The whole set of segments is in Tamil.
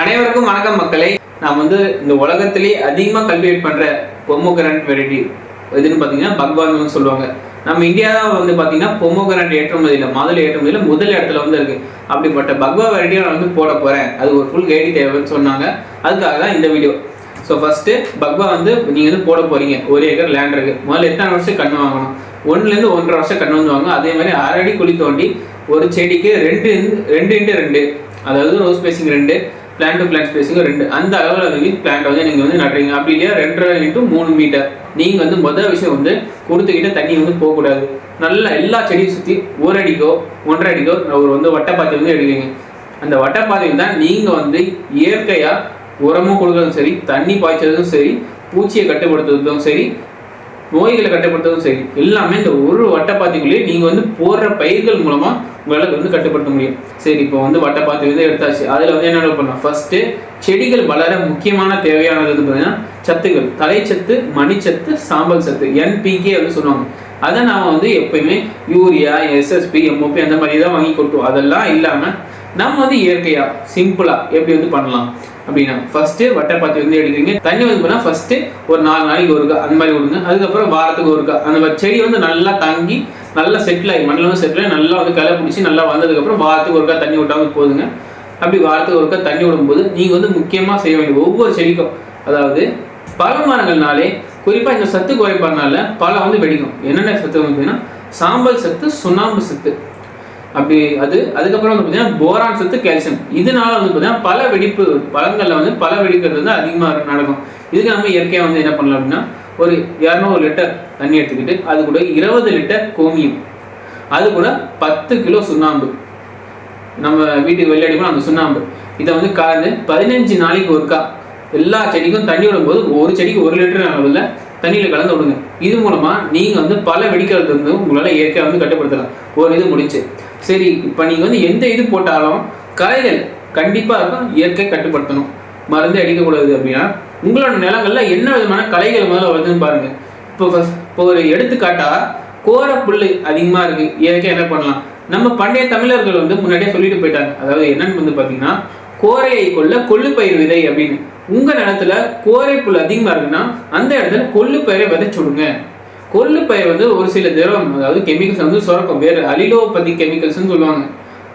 அனைவருக்கும் வணக்கம் மக்களை. நான் வந்து இந்த உலகத்திலே அதிகமாக கல்டிவேட் பண்ணுற பொம்மோகிரானட் வெரைட்டி எதுன்னு பார்த்தீங்கன்னா பக்வான் சொல்லுவாங்க. நம்ம இந்தியா வந்து பார்த்தீங்கன்னா பொம்மோகிரானட் ஏற்றுமதியில் மாதுளை ஏற்றுமதியில் முதல் இடத்துல வந்து இருக்குது அப்படிப்பட்ட பக்வா வெரைட்டியை நான் வந்து போட போகிறேன் அது ஒரு ஃபுல் கைடி தேவைன்னு சொன்னாங்க. அதுக்காக தான் இந்த வீடியோ ஸோ ஃபஸ்ட்டு பக்வா வந்து நீங்கள் வந்து போட போறீங்க. ஒரு ஏக்கர் லேண்ட் இருக்குது முதல்ல எத்தனை வருஷம் கண்ணு வாங்கணும்? ஒன்றுலேருந்து ஒன்றரை வருஷம் கண்ணு வந்து வாங்க அதே மாதிரி அரை அடி குழி தோண்டி ஒரு செடிக்கு ரெண்டு ரெண்டு இன்ட்டு ரெண்டு. அதாவது ரோஸ் பேசிங் ரெண்டு. பிளான் டு பிளான் ஸ்பேசிங் ரெண்டு. அந்த அளவில் வந்து பிளான்ட் வந்து நீங்கள் வந்து நடுறீங்க. அப்படி இல்லையா? ரெண்டரை இன்ட்டு மூணு மீட்டர் நீங்கள் வந்து முதல் விஷயம் வந்து கொடுத்துக்கிட்ட தண்ணி வந்து போகக்கூடாது. நல்லா எல்லா செடியும் சுற்றி ஒரு அடிக்கோ ஒன்றரை அடிக்கோ ஒரு வந்து வட்டப்பாத்தி வந்து எடுக்கிறீங்க அந்த வட்டப்பாதையில் தான் நீங்கள் வந்து இயற்கையாக உரமும் கொடுக்கறதும் சரி தண்ணி பாய்ச்சதும் சரி பூச்சியை கட்டுப்படுத்துறதும் சரி நோய்களை கட்டுப்படுத்தவும் சரி எல்லாமே இந்த ஒரு வட்டப்பாத்திக்குள்ளேயே நீங்கள் வந்து போடுற பயிர்கள் மூலமாக உங்களால் வந்து கட்டுப்படுத்த முடியும். சரி இப்போ வந்து வட்டப்பாத்தி வந்து எடுத்தாச்சு. அதில் வந்து என்ன பண்ணலாம்? ஃபர்ஸ்ட்டு செடிகள் வளர முக்கியமான தேவையானது வந்து பார்த்தீங்கன்னா சத்துக்கள் தலைச்சத்து மணிச்சத்து சாம்பல் சத்து என்பிகே வந்து சொல்லுவாங்க. அதை நாம் வந்து எப்பயுமே யூரியா எஸ்எஸ்பி எம்ஓபி அந்த மாதிரி தான் வாங்கி கொட்டுவோம். அதெல்லாம் இல்லாமல் நம்ம வந்து இயற்கையாக சிம்பிளாக எப்படி வந்து பண்ணலாம்? அப்படின்னா ஃபஸ்ட்டு வட்டப்பாத்தி வந்து எடுக்கிறீங்க. தண்ணி வந்து பண்ணால் ஃபஸ்ட்டு ஒரு நாலு நாளைக்கு ஒருக்கா அந்த மாதிரி விடுங்க. அதுக்கப்புறம் வாரத்துக்கு ஒருக்கா அந்த மாதிரி செடி வந்து நல்லா தங்கி நல்லா செட்டில் ஆகி மண்ணில் வந்து செட்டில் ஆகி நல்லா வந்து களை பிடிச்சி நல்லா வந்ததுக்கப்புறம் வாரத்துக்கு ஒருக்கா தண்ணி விட்டாமல் போதுங்க. அப்படி வாரத்துக்கு ஒருக்கா தண்ணி விடும்போது நீங்கள் வந்து முக்கியமாக செய்ய வேண்டிய ஒவ்வொரு செடிக்கும் அதாவது பல மரங்கள்னாலே குறிப்பாக இந்த சத்து குறைபாடுனால பழம் வந்து வெடிக்கும். என்னென்ன சத்து வந்து பார்த்தீங்கன்னா சாம்பல் சத்து சுண்ணாம்பு சத்து. அப்படி அது அதுக்கப்புறம் வந்து பார்த்தீங்கன்னா போரான் சத்து கால்சியம் இதனால வந்து பார்த்தீங்கன்னா பல வெடிப்பு பழங்களில் வந்து பல வெடிக்கிறது வந்து அதிகமாக நடக்கும். இதுக்கு நம்ம இயற்கையாக வந்து என்ன பண்ணலாம் அப்படின்னா ஒரு இரநூறு லிட்டர் தண்ணி எடுத்துக்கிட்டு அது கூட இருபது லிட்டர் கோமியம். அது கூட பத்து கிலோ சுண்ணாம்பு. நம்ம வீட்டுக்கு வெளியடிக்கணும் அந்த சுண்ணாம்பு. இதை வந்து கலந்து பதினஞ்சு நாளைக்கு ஒருக்கா எல்லா செடிக்கும் தண்ணி விடும்போது ஒரு செடிக்கு ஒரு லிட்டர் அளவில் தண்ணியில் கலந்து விடுங்க. இது மூலமா நீங்க வந்து பல வெடிக்கிறது வந்து உங்களால இயற்கையாக வந்து கட்டுப்படுத்தலாம். ஒரு இது முடிச்சு சரி இப்போ நீங்கள் வந்து எந்த இது போட்டாலும் களைகள் கண்டிப்பாக இருக்கும் இயற்கை கட்டுப்படுத்தணும். மருந்து அடிக்கக்கூடாது அப்படின்னா உங்களோட நிலங்கள்ல என்ன விதமான களைகள் முதல்ல வருதுன்னு பாருங்கள் இப்போ ஃபஸ்ட் இப்போ ஒரு எடுத்துக்காட்டா கோர புல் அதிகமாக இருக்குது இயற்கை என்ன பண்ணலாம்? நம்ம பண்டைய தமிழர்கள் வந்து முன்னாடியே சொல்லிட்டு போயிட்டாங்க. அதாவது என்னன்னு வந்து பார்த்தீங்கன்னா கோரையை கொல்ல கொள்ளு பயிர் விதை அப்படின்னு. உங்கள் நிலத்துல கோரை புல் அதிகமாக இருக்குன்னா அந்த இடத்துல கொள்ளு விடுங்க விதைச்சு வந்து ஒரு சில திரவம் அதாவது கெமிக்கல்ஸ் வந்து சுரக்கும் வேறு அலிலோபதி கெமிக்கல்ஸ்னு சொல்லுவாங்க.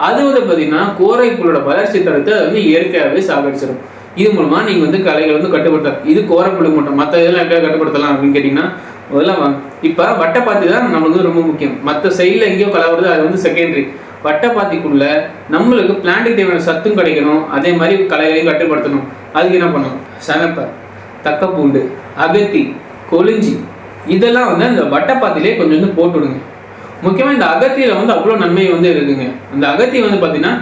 அது வந்து பார்த்தீங்கன்னா கோரை வளர்ச்சி தடுத்து அதை வந்து இயற்கையாகவே சாகடிச்சிடும் இது மூலமா நீங்க வந்து கலைகளை வந்து கட்டுப்படுத்தலாம். இது கோரப்புழுக்கு மட்டும். மற்ற இதெல்லாம் எப்படி கட்டுப்படுத்தலாம் அப்படின்னு கேட்டீங்கன்னா முதல்ல வாங்க இப்போ வட்டைப்பாத்தி தான் நம்மளுக்கு ரொம்ப முக்கியம். மற்ற சைடில் எங்கேயோ கலவுறது அது வந்து செகண்டரி வட்டப்பாத்திக்குள்ள நம்மளுக்கு பிளான்ட்டுக்கு தேவையான சத்தும் கிடைக்கணும். அதே மாதிரி கலைகளையும் கட்டுப்படுத்தணும். அதுக்கு என்ன பண்ணணும்? சனப்பை தக்கப்பூண்டு அகத்தி கொளிஞ்சி இதெல்லாம் வந்து அந்த வட்டப்பாத்திலே கொஞ்சம் வந்து போட்டு விடுங்க முக்கியமாக இந்த அகத்தியில் வந்து அவ்வளோ நன்மை வந்து இருக்குதுங்க. அந்த அகத்தி வந்து பார்த்தீங்கன்னா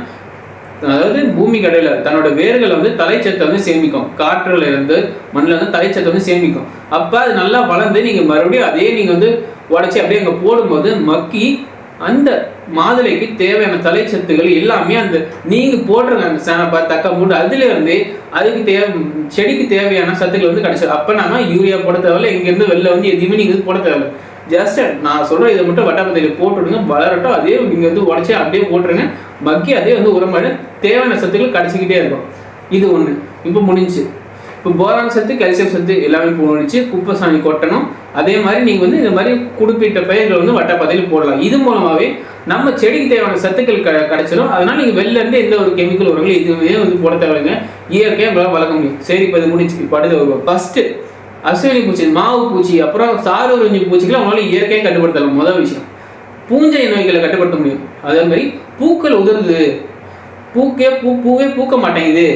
அதாவது பூமி கடையில் தன்னோட வேர்களை வந்து தலைச்சத்தை வந்து சேமிக்கும். காற்றுல இருந்து மண்ணில் வந்து தலைச்சத்தை வந்து சேமிக்கும். அப்போ அது நல்லா வளர்ந்து நீங்கள் மறுபடியும் அதே நீங்கள் வந்து உடச்சி அப்படியே அங்கே போடும்போது மக்கி அந்த மாதுளைக்கு தேவையான தலைச்சத்துகள் எல்லாமே அந்த நீங்கள் போடுற அந்த சேனப்பா தக்க மூட்டு அதுலேருந்து அதுக்கு தேவை செடிக்கு தேவையான சத்துக்கள் வந்து கிடைச்சிடும் அப்போ நாம யூரியா போட தேவையில்ல. இங்கேருந்து வெளில வந்து எதுவுமே நீங்கள் இது போட தேவையில்ல. ஜஸ்ட் நான் சொல்கிற இதை மட்டும் வட்டப்பத்தையில போட்டுடுங்க வளரட்டும். அதே நீங்கள் வந்து உடச்சி அப்படியே போட்டுருங்க. மக்கி அதே வந்து உரமாடு தேவையான சத்துக்கள் கிடச்சிக்கிட்டே இருக்கும். இது ஒன்று இப்போ முடிஞ்சுச்சு. இப்போ போரான் சத்து கால்சியம் சத்து எல்லாமே போடிச்சு குப்பை சாணி கொட்டணும். அதே மாதிரி நீங்கள் வந்து இந்த மாதிரி குறிப்பிட்ட பயிர்கள் வந்து வட்டப்பாதையில் போடலாம். இது மூலமாகவே நம்ம செடிக்கு தேவையான சத்துக்கள் க கிடைச்சிடும் அதனால் நீங்கள் வெளிலேருந்து எந்த ஒரு கெமிக்கல் உரங்கள் எதுவுமே வந்து போட தேவையில்லைங்க இயற்கையாக உங்களால் வளர்க்க முடியும். சரி இப்போ இது முடிச்சு இப்போ வருவோம். ஃபஸ்ட்டு அஸ்வினி பூச்சி மாவு பூச்சி அப்புறம் சாறு உறிஞ்சி பூச்சிக்கெல்லாம் உங்களால் இயற்கையாக கட்டுப்படுத்தலாம். முதல் விஷயம். பூஞ்சை நோய்களை கட்டுப்படுத்த முடியும். அதே மாதிரி பூக்கள் உதிருது. பூக்கே பூ பூவே பூக்க மாட்டேங்குது.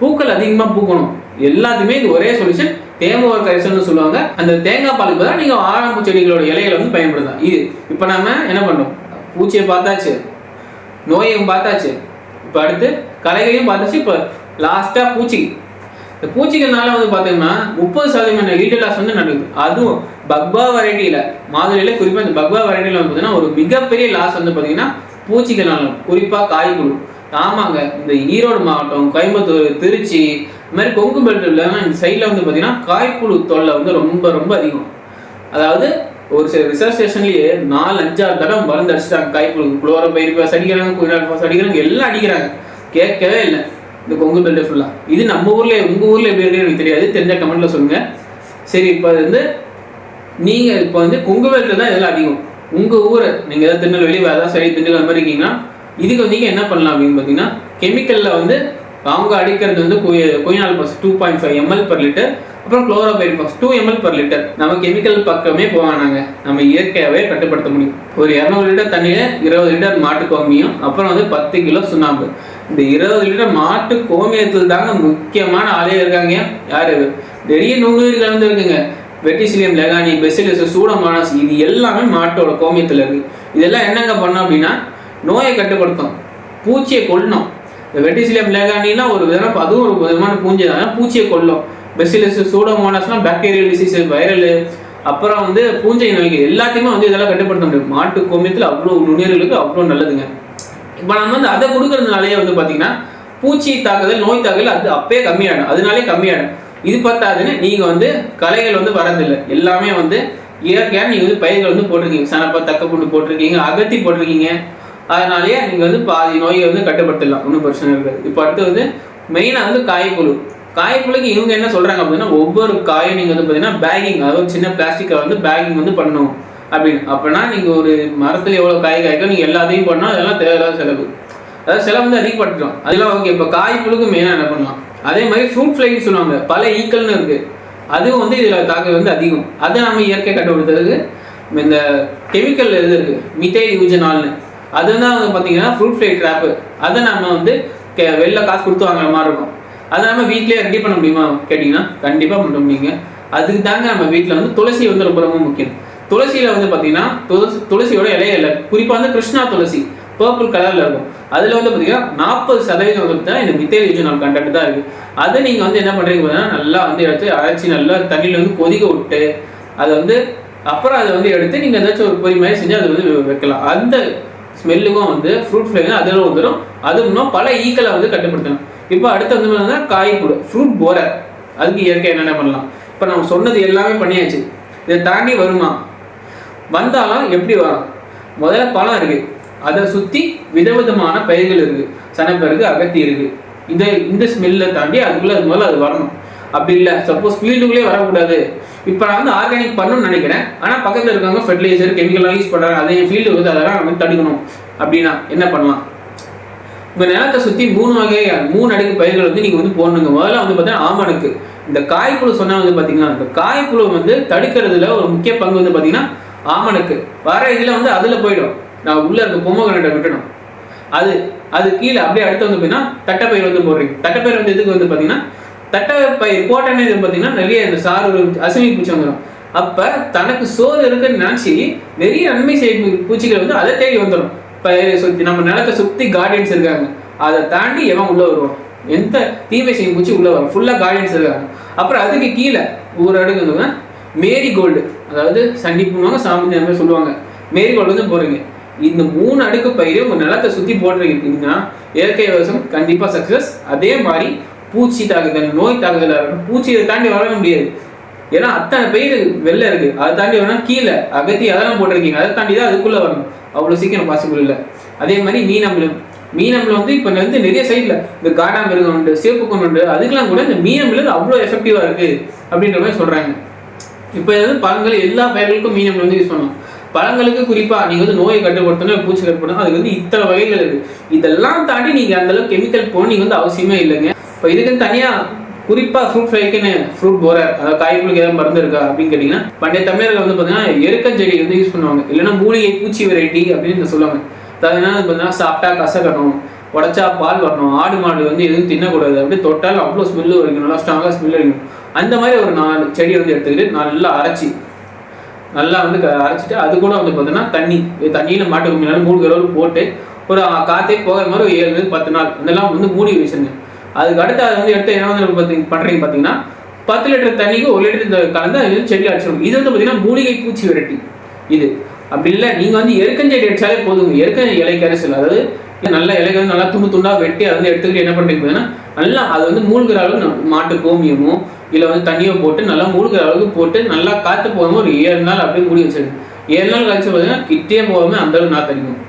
பூக்கள் அதிகமாக பூக்கணும். எல்லாத்தையுமே இது ஒரே சொல்யூஷன் தேமோர் கரைசல்னு சொல்லுவாங்க. அந்த தேங்காய் பாலுக்கு பதிலாக நீங்கள் ஆரம்பு செடிகளோட இலைகளை வந்து பயன்படுத்தலாம். இது இப்போ நம்ம என்ன பண்ணோம் பூச்சியை பார்த்தாச்சு. நோயையும் பார்த்தாச்சு. இப்போ அடுத்து கலைகளையும் பார்த்தாச்சு. இப்போ லாஸ்ட்டாக பூச்சி. இந்த பூச்சிகள்னால வந்து பார்த்தீங்கன்னா முப்பது சதவீதமான ஈல்டு லாஸ் வந்து நடக்குது அதுவும் பக்வா வெரைட்டியில் மாதுளையில் குறிப்பாக இந்த பக்வா வெரைட்டியில் வந்து பார்த்தீங்கன்னா ஒரு மிகப்பெரிய லாஸ் வந்து பார்த்தீங்கன்னா பூச்சிகள்னால. குறிப்பாக காய்ப்புழு ஆமாங்க இந்த ஈரோடு மாவட்டம் கோயம்புத்தூர் திருச்சி இந்த மாதிரி கொங்கு பெல்ட் இல்லாமல் இந்த சைடில் வந்து பார்த்தீங்கன்னா காய்ப்புழு தொல்லை வந்து ரொம்ப ரொம்ப அதிகம். அதாவது ஒரு சில ரிசர்ச் ஸ்டேஷன்லேயே நாலு அஞ்சாறு தடவை மருந்து அடிச்சிட்டாங்க காய்ப்புழு. குளோரோ பயிர்பாஸ் அடிக்கிறாங்க குயினால்பாஸ் அடிக்கிறாங்க எல்லாம் அடிக்கிறாங்க. கேட்கவே இல்லை இந்த கொங்கு பெல்ட் ஃபுல்லாக இது நம்ம ஊரில் உங்கள் ஊரில் எப்படி இருக்குன்னு எனக்கு தெரியாது தெரிஞ்ச கமெண்ட்டில் சொல்லுங்கள் சரி இப்போ வந்து நீங்கள் இப்போ வந்து கொங்கு பெல்ட்டில் தான் இதெல்லாம் அதிகம். உங்கள் ஊர் நீங்கள் ஏதாவது திருநெல்வேலி வேற ஏதாவது சரி திண்டுக்கல் மாதிரி இருக்கீங்கன்னா இதுக்கு வந்து என்ன பண்ணலாம் அப்படின்னு பார்த்தீங்கன்னா கெமிக்கலில் வந்து அவங்க அடிக்கிறது வந்து quinalphos two point five ml per litre அப்புறம் chlorpyrifos two ml per litre நம்ம கெமிக்கல் பக்கமே போவானாங்க நம்ம இயற்கையாகவே கட்டுப்படுத்த முடியும். ஒரு இரநூறு லிட்டர் தண்ணியில் இருபது லிட்டர் மாட்டு கோமியம் அப்புறம் வந்து பத்து கிலோ சுண்ணாம்பு. இந்த இருபது லிட்டர் மாட்டு கோமியத்தில் தாங்க முக்கியமான ஆளே இருக்காங்க. யார்? நிறைய நுண்ணுயிர்கள் வந்து இருக்குங்க. வெட்டிசிலியம் லெகானி பெசிலிஸ் சூடமானாஸ் இது எல்லாமே மாட்டோட கோமியத்தில் இருக்குது இதெல்லாம் என்னங்க பண்ணோம் அப்படின்னா நோயை கட்டுப்படுத்தும். பூச்சியை கொல்லணும் இந்த வெட்டிசிலியம் லெகானினா ஒரு விதமான அதுவும் ஒரு விதமான பூஞ்சி தான். பூச்சியை கொல்லும். பெசிலிஸ் சூடோமோனாஸ்னா பாக்டீரியல் டிசீஸ் வைரல் அப்புறம் வந்து பூஞ்சை நோய்கள் எல்லாத்தையுமே வந்து இதெல்லாம் கட்டுப்படுத்த முடியும். மாட்டு கோமியத்தில் அவ்வளோ நுண்ணுயிர்களுக்கு அவ்வளோ நல்லதுங்க. இப்போ நம்ம வந்து அதை கொடுக்கறதுனாலயே வந்து பார்த்தீங்கன்னா பூச்சி தாக்குதல் நோய் தாக்குதல் அது அப்பயே கம்மியாயிடும். அதனாலே கம்மியாயிடும். இது பார்த்தாதுன்னு நீங்கள் வந்து கலைகள் வந்து வரதில்லை எல்லாமே வந்து இயற்கையாக நீங்கள் வந்து பயிர்கள் வந்து போட்டிருக்கீங்க. சனப்பா தக்கப்பூண்டு போட்டிருக்கீங்க அகத்தி போட்டிருக்கீங்க. அதனாலயே நீங்கள் வந்து பாதி நோயை வந்து கட்டுப்படுத்திடலாம் ஒன்றும் பிரச்சனை இருக்காது இப்போ அடுத்து வந்து மெயினாக வந்து காய்ப்புழு காய்ப்புழுக்கு இவங்க என்ன சொல்கிறாங்க அப்படின்னா ஒவ்வொரு காயும் நீங்கள் வந்து பார்த்தீங்கன்னா பேகிங் அதாவது சின்ன பிளாஸ்டிக்கை வந்து பேகிங் வந்து பண்ணணும். அப்படின்னு. அப்படின்னா நீங்கள் ஒரு மரத்தில் எவ்வளோ காய் காய்க்கோ நீங்கள் எல்லாத்தையும் பண்ணால் அதெல்லாம் தேவையில்லாத செலவு. அதாவது செலவு வந்து அதிகப்படுத்திடும் அதெல்லாம் ஓகே இப்போ காய்ப்புழுக்கு மெயினாக என்ன பண்ணலாம்? அதே மாதிரி ஃப்ரூட் ஃப்ளைன்னு சொல்லுவாங்க. பல ஈக்கள்னு இருக்குது அதுவும் வந்து இதில் தாக்கம் வந்து அதிகம். அதை நம்ம இயற்கை கட்டுப்படுத்துறதுக்கு இந்த கெமிக்கல் இது இருக்குது மித்தைல் யூஜனால்னு அது வந்து வந்து பார்த்தீங்கன்னா ஃப்ரூட் ஃப்ளை ட்ராப்பு அதை நம்ம வந்து வெளில காசு கொடுத்து வாங்குற மாதிரி இருக்கும். அதை நம்ம வீட்லேயே ரெடி பண்ண முடியுமா கேட்டிங்கன்னா கண்டிப்பாக பண்ண முடியுங்க. அதுக்கு தாங்க நம்ம வீட்டில் வந்து துளசி வந்து ரொம்ப ரொம்ப முக்கியம். துளசியில் வந்து பார்த்தீங்கன்னா துளசி துளசியோட இலையில குறிப்பாக வந்து கிருஷ்ணா துளசி பர்பிள் கலரில் இருக்கும். அதில் வந்து பார்த்தீங்கன்னா நாற்பது சதவீதம் வந்து தான் இந்த மித்தேல் யூஜனால் கண்டென்ட் தான் இருக்குது அதை நீங்கள் வந்து என்ன பண்ணுறீங்க பார்த்தீங்கன்னா நல்லா வந்து எடுத்து அரைச்சி நல்லா தண்ணியில் வந்து கொதிக்க விட்டு அதை வந்து அப்புறம் அதை வந்து எடுத்து நீங்கள் ஏதாச்சும் ஒரு பொறி மாதிரி செஞ்சு அதை வந்து வைக்கலாம். அந்த ஸ்மெல்லுக்கும் வந்து ஃப்ரூட் ஃப்ளேவர் அதில் வந்துடும் அது இன்னும் பல ஈக்களை வந்து கட்டுப்படுத்தணும். இப்போ அடுத்து வந்து பார்த்தீங்கன்னா காய்ப்புழு ஃப்ரூட் போரர் அதுக்கு இயற்கை என்னென்ன பண்ணலாம்? இப்போ நம்ம சொன்னது எல்லாமே பண்ணியாச்சு. இதை தாண்டி வருமா? வந்தாலும் எப்படி வரும்? முதல்ல பழம் இருக்குது அதை சுற்றி விதவிதமான பயிர்கள் இருக்குது சனப்பருக்கு அகத்தி இருக்குது இந்த இந்த ஸ்மெல்லை தாண்டி அதுக்குள்ளே அது முதல்ல அது வரணும். அப்படி இல்லை. சப்போஸ் ஃபீல்டுக்குள்ளே வரக்கூடாது. இப்போ நான் வந்து ஆர்கானிக் பண்ணணும்னு நினைக்கிறேன். ஆனால் பக்கத்தில் இருக்கவங்க ஃபெர்டிலைசர் கெமிக்கல்லாம் யூஸ் பண்ணுறாங்க அதே ஃபீல்டு வந்து அதெல்லாம் வந்து தடுக்கணும். அப்படின்னா என்ன பண்ணலாம்? உங்கள் நிலத்தை சுத்தி மூணு வகை மூணு அடுக்கு பயிர்கள் வந்து நீங்க வந்து போடணுங்க. முதல்ல வந்து பார்த்தீங்கன்னா ஆமணக்கு. இந்த காய்ப்புழு சொன்னா வந்து பாத்தீங்கன்னா இந்த காய்ப்புழு வந்து தடுக்கிறதுல ஒரு முக்கிய பங்கு வந்து பாத்தீங்கன்னா ஆமணக்கு. வர இதுல வந்து அதுல போயிடும். நான் உள்ள இருக்க பொம்மகனட்டை விட்டணும். அது அது கீழே அப்படியே அடுத்து வந்து பார்த்தீங்கன்னா தட்டைப்பயிர் வந்து போடுறீங்க. தட்டைப்பயிர் வந்து எதுக்கு வந்து பார்த்தீங்கன்னா தட்டைப்பயிர் போட்டோன்னே இது பார்த்தீங்கன்னா நிறைய இந்த சாறு அசுமி பூச்சி வந்துடும் அப்போ தனக்கு சோறு இருக்குன்னு நினச்சி நிறைய நன்மை செய்யும் பூச்சிகள் வந்து அதை தேடி வந்துடும் பயிரை சுற்றி நம்ம நிலத்தை சுற்றி கார்டன்ஸ் இருக்காங்க. அதை தாண்டி எவன் உள்ளே வருவான்? எந்த தீமை செய்யும் பூச்சி உள்ளே வரும். ஃபுல்லாக கார்டியன்ஸ் இருக்காங்க. அப்புறம் அதுக்கு கீழே ஒரு அடுக்கு வந்து மேரி கோல்டு அதாவது சண்டிப்புவாங்க சாமி அந்த மாதிரி சொல்லுவாங்க. மேரி கோல்டு வந்து போகிறீங்க இந்த மூணு அடுக்கு பயிரை உங்கள் நிலத்தை சுத்தி போட்டுருக்கீங்கன்னா இயற்கை விவசாயம் கண்டிப்பாக சக்ஸஸ் அதே மாதிரி பூச்சி தாக்குதல் நோய் தாக்குதலாக இருக்கட்டும் பூச்சி இதை தாண்டி வரவே முடியாது. ஏன்னா அத்தனை பெயர் வெளில இருக்கு. அதை தாண்டி வரணும் கீழே அகத்தி அதெல்லாம் போட்டிருக்கீங்க. அதை தாண்டி தான் அதுக்குள்ள வரணும். அவ்வளோ சீக்கிரம் பாசிபிள் இல்லை. அதே மாதிரி மீனம்பலம் மீனம்பலம் வந்து இப்போ வந்து நிறைய சைட்ல இந்த காடாமிருகம் உண்டு சிவப்பு கொண்டு உண்டு அதுக்கெல்லாம் கூட இந்த மீனம்பலம் அவ்வளோ எஃபெக்டிவா இருக்கு அப்படின்ற மாதிரி சொல்றாங்க. இப்போ வந்து பழங்கள் எல்லா பயிர்களுக்கும் மீனம் வந்து யூஸ் பண்ணலாம். பழங்களுக்கு குறிப்பாக நீங்கள் வந்து நோயை கட்டுப்படுத்தணும் பூச்சி கட்டுப்படுத்தணும் அதுக்கு வந்து இத்தனை வகைகள் இருக்குது இதெல்லாம் தாண்டி நீங்கள் அந்தளவுக்கு கெமிக்கல் போகணும் நீங்கள் வந்து அவசியமே இல்லைங்க. இப்போ இதுக்கு தனியாக குறிப்பாக ஃப்ரூட் ஃப்ளைக்குன்னு ஃப்ரூட் போரர் அதாவது காய்களுக்கு ஏதாவது மருந்து இருக்கா அப்படின்னு கேட்டிங்கன்னா பண்டைய தமிழர்கள் வந்து பார்த்தீங்கன்னா எருக்கஞ்செடி வந்து யூஸ் பண்ணுவாங்க. இல்லைன்னா மூலிகை பூச்சி வெரைட்டி அப்படின்னு சொல்லுவாங்க. அதாவது என்ன பார்த்தீங்கன்னா சாப்பிட்டா கசக்கணும் உடச்சா பால் வரணும் ஆடு மாடு வந்து எதுவும் தின்னக்கூடாது. அப்படியே தொட்டால் அவ்வளோ ஸ்மெல்லு வரைக்கும் நல்லா ஸ்ட்ராங்காக ஸ்மெல் அடிக்கும் அந்த மாதிரி ஒரு நாலு செடியை வந்து எடுத்துக்கிட்டு நல்லா அரைச்சி நல்லா வந்து க- அரைச்சிட்டு அது கூட வந்து பார்த்தீங்கன்னா தண்ணி. தண்ணியில் மாட்டு முன்னாடி மூணு கிலோ போட்டு ஒரு காற்றே போகிற மாதிரி ஒரு ஏழு பத்து நாள். இதெல்லாம் வந்து மூடி வச்சுருங்க. அதுக்கு அடுத்து அதை வந்து எடுத்து என்ன வந்து பார்த்தீங்க பண்ணுறீங்க பார்த்தீங்கன்னா பத்து லிட்டர் தண்ணிக்கு ஒரு லிட்டர் கலந்து அது வந்து செடி அடிச்சிடும் இது வந்து பார்த்தீங்கன்னா மூலிகை பூச்சி விரட்டி. இது. அப்படி இல்லை. நீங்கள் வந்து எருக்கஞ்செடி அடித்தாலே போதுங்க. எருக்க இலை கரைசல். அதாவது நல்ல இலைகள் வந்து நல்லா துண்டு துண்டாக வெட்டி அதை வந்து எடுத்துக்கிட்டு என்ன பண்ணுறீங்க பார்த்தீங்கன்னா நல்லா அது வந்து மூழ்கிற அளவு மாட்டு கோமியமும் இல்லை வந்து தண்ணியை போட்டு நல்லா மூழ்கிற அளவுக்கு போட்டு நல்லா காற்று போகாமல் ஒரு ஏழு நாள் அப்படியே மூடி வச்சிருங்க. ஏழு நாள் கழிச்சு பார்த்தீங்கன்னா கிட்டே போகாம அந்த அளவுக்கு தெளிக்கும்.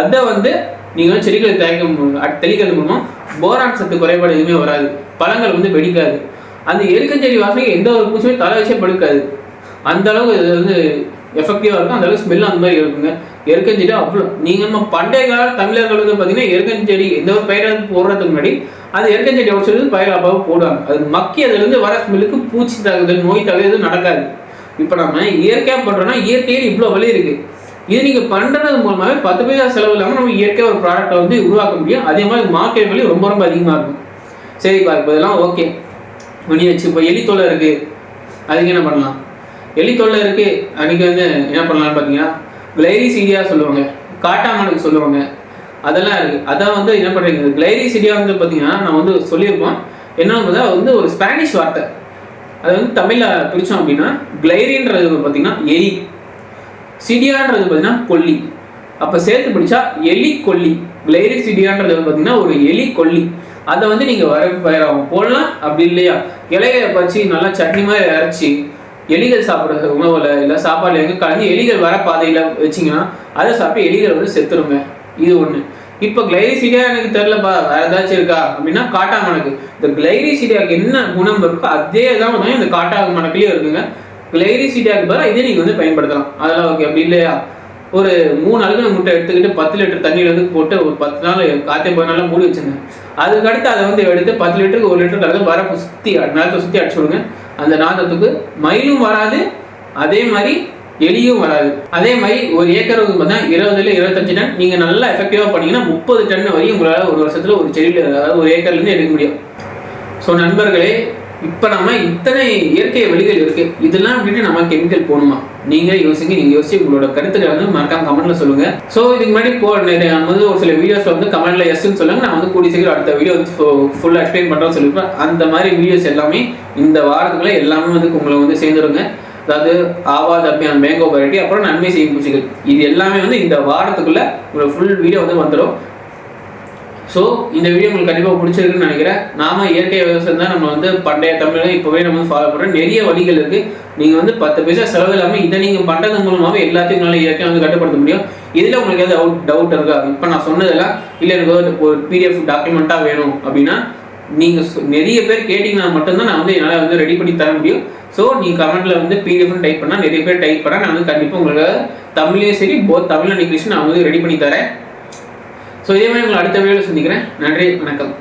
அதை வந்து நீங்கள் வந்து செடிகளை தேய்க்க தெளிக்கிறது மூலமாக போரான் சத்து குறைபாடு எதுவுமே வராது. பழங்கள் வந்து வெடிக்காது. அந்த எருக்கஞ்செடி வாசனைக்கு எந்த ஒரு பூச்சியுமே தலை வச்சே படுக்காது. அந்த அளவுக்கு இது வந்து எஃபெக்டிவாக இருக்கும். அந்த அளவுக்கு ஸ்மெல் அந்த மாதிரி இருக்குங்க. எருக்கஞ்செடி அவ்வளோ. நீங்கள் நம்ம பண்டைய கால தமிழர்கள் வந்து பார்த்தீங்கன்னா எருக்கஞ்செடி எந்த ஒரு பயிராக போடுறதுக்கு முன்னாடி அது எருக்கஞ்செடி உடச்சது பயிர் அப்பாவை போடுவாங்க. அது மக்கி அதுலேருந்து வர ஸ்மெல்லுக்கு பூச்சி தாக்குதல் நோய் தாக்குதல் எதுவும் நடக்காது. இப்போ நம்ம இயற்கையாக பண்ணுறோம்னா இயற்கையில் இவ்வளோ வழி இருக்குது இது நீங்கள் பண்ணுறது மூலமாகவே பத்து பைசா செலவு இல்லாமல் நம்ம இயற்கையாக ஒரு ப்ராடக்ட்டை வந்து உருவாக்க முடியும். அதே மாதிரி மார்க்கெட் வழி ரொம்ப ரொம்ப அதிகமாக இருக்கும். சரிப்பா இப்போ இதெல்லாம் ஓகே பண்ணி வச்சு இப்போ எலி தொல்லை இருக்குது அதுக்கு என்ன பண்ணலாம்? எலி தொல்லை இருக்குது அன்றைக்கி வந்து என்ன பண்ணலாம்னு பார்த்தீங்கன்னா சீரியாக சொல்லுவாங்க. காட்டாமனுக்கு சொல்லுவாங்க. அதெல்லாம் இருக்குது அதான் வந்து என்ன பண்ணுறீங்க கிளைரிசீடியா வந்து பார்த்தீங்கன்னா நான் வந்து சொல்லியிருப்போம். என்ன பார்த்தா வந்து ஒரு ஸ்பானிஷ் வார்த்தை. அது வந்து தமிழில் பிரித்தோம் அப்படின்னா கிளைரின்றது பார்த்தீங்கன்னா எலி. சிடியான்றது பார்த்தீங்கன்னா கொல்லி. அப்போ சேர்த்து பிடிச்சா எலி கொல்லி. கிளைரி சிடியான்றது பார்த்தீங்கன்னா ஒரு எலி கொல்லி. அதை வந்து நீங்கள் வர பயிராகும் போடலாம். அப்படி இல்லையா? இலையை பச்சு நல்லா சட்னி மாதிரி அரைச்சி எலிகள் சாப்பிட்ற உணவில் இல்லை சாப்பாடுல எங்கே கலந்து எலிகள் வர பாதையில் வச்சிங்கன்னா அதை சாப்பிட்டு எலிகள் வந்து செத்துருங்க. இது ஒன்று இப்போ கிளைரிசிடியா எனக்கு தெரிலப்பா வேற ஏதாச்சும் இருக்கா? அப்படின்னா காட்டாமணக்கு இந்த கிளைரிசிடியாக்கு என்ன குணம் இருக்கோ அதே தான் வந்து இந்த காட்டா மணக்குலேயும் இருக்குங்க. கிளைரிசிடியாக்கு பதிலாக இதே நீங்கள் வந்து பயன்படுத்தலாம். அதெல்லாம் ஓகே அப்படி இல்லையா? ஒரு மூணு அழுகுன முட்டை எடுத்துக்கிட்டு பத்து லிட்டர் தண்ணியில் வந்து போட்டு ஒரு பத்து நாள் காற்றே போய் நாள் மூடி வச்சுங்க அதுக்கடுத்து அதை வந்து எடுத்து பத்து லிட்டருக்கு ஒரு லிட்டர் கலந்து வரப்பு சுற்றி நிலத்தை சுற்றி அடிச்சு விடுங்க. அந்த நாதத்துக்கு மயிலும் வராது. அதே மாதிரி எலியும் வராது. அதே மாதிரி ஒரு ஏக்கருக்கு பார்த்தா இருபதுல இருபத்தஞ்சு டன். நீங்கள் நல்லா எஃபெக்டிவாக பண்ணீங்கன்னா முப்பது டன் வரையும் உங்களால் ஒரு வருஷத்தில் ஒரு செடியில் அதாவது ஒரு ஏக்கர்லேருந்து எடுக்க முடியும். ஸோ நண்பர்களே இப்போ நம்ம இத்தனை இயற்கை வழிகள் இருக்கு. இதெல்லாம் விட்டுட்டு நம்ம கெமிக்கல் போகணுமா? நீங்களே யோசிங்க. நீங்க யோசிச்சு உங்களோட கருத்துக்களை வந்து மறக்காம கமெண்ட்ல சொல்லுங்க. ஸோ இதுக்கு முன்னாடி போ நம்ம வந்து ஒரு சில வீடியோஸ் வந்து கமெண்ட்ல எஸ்ன்னு சொல்லுங்க. நான் வந்து கூடி சீக்கிரம் அடுத்த வீடியோ வந்து ஃபுல்லாக எக்ஸ்பிளைன் பண்ணுறோம் சொல்லியிருப்பேன். அந்த மாதிரி வீடியோஸ் எல்லாமே இந்த வாரத்துக்குள்ள எல்லாமே வந்து உங்களை வந்து சேர்ந்துருங்க. அதாவது ஆவாத் அபியான் மேங்கோ வெரைட்டி அப்புறம் நன்மை செய்யும் பூச்சிகள். இது எல்லாமே வந்து இந்த வாரத்துக்குள்ளே உங்களுக்கு ஃபுல் வீடியோ வந்து வந்துடும் ஸோ இந்த வீடியோ உங்களுக்கு கண்டிப்பாக பிடிச்சிருக்குன்னு நினைக்கிறேன். நாம இயற்கை விவசாயம் தான் நம்ம வந்து பண்டைய தமிழை இப்போவே நம்ம வந்து ஃபாலோ பண்ணுறோம் நிறைய வழிகள் இருக்குது நீங்கள் வந்து பத்து பைசா செலவு இல்லாமல் இதை நீங்கள் பண்ணுறது மூலமாகவே எல்லாத்தையும் நல்லா இயற்கையாக வந்து கட்டுப்படுத்த முடியும். இதில் உங்களுக்கு ஏதாவது டவுட் டவுட் இருக்கா? இப்போ நான் சொன்னதெல்லாம் இல்லை எனக்கு ஒரு பிடிஎஃப் டாக்குமெண்ட்டாக வேணும் அப்படின்னா நீங்கள் நிறைய பேர் கேட்டிங்கன்னா மட்டும்தான் நான் வந்து என்னால் வந்து ரெடி பண்ணி தர முடியும். ஸோ நீங்கள் கமெண்ட்டில் வந்து பிடிஎஃப்னு டைப் பண்ணால் நிறைய பேர் டைப் பண்ணால் நான் வந்து கண்டிப்பாக உங்களுக்கு தமிழ்லேயும் சரி போத் தமிழ் அண்ட் இங்கிலீஷ் நான் வந்து ரெடி பண்ணி தரேன். ஸோ இதே மாதிரி உங்களை அடுத்த வீடியோவில் சந்திக்கிறேன். நன்றி வணக்கம்.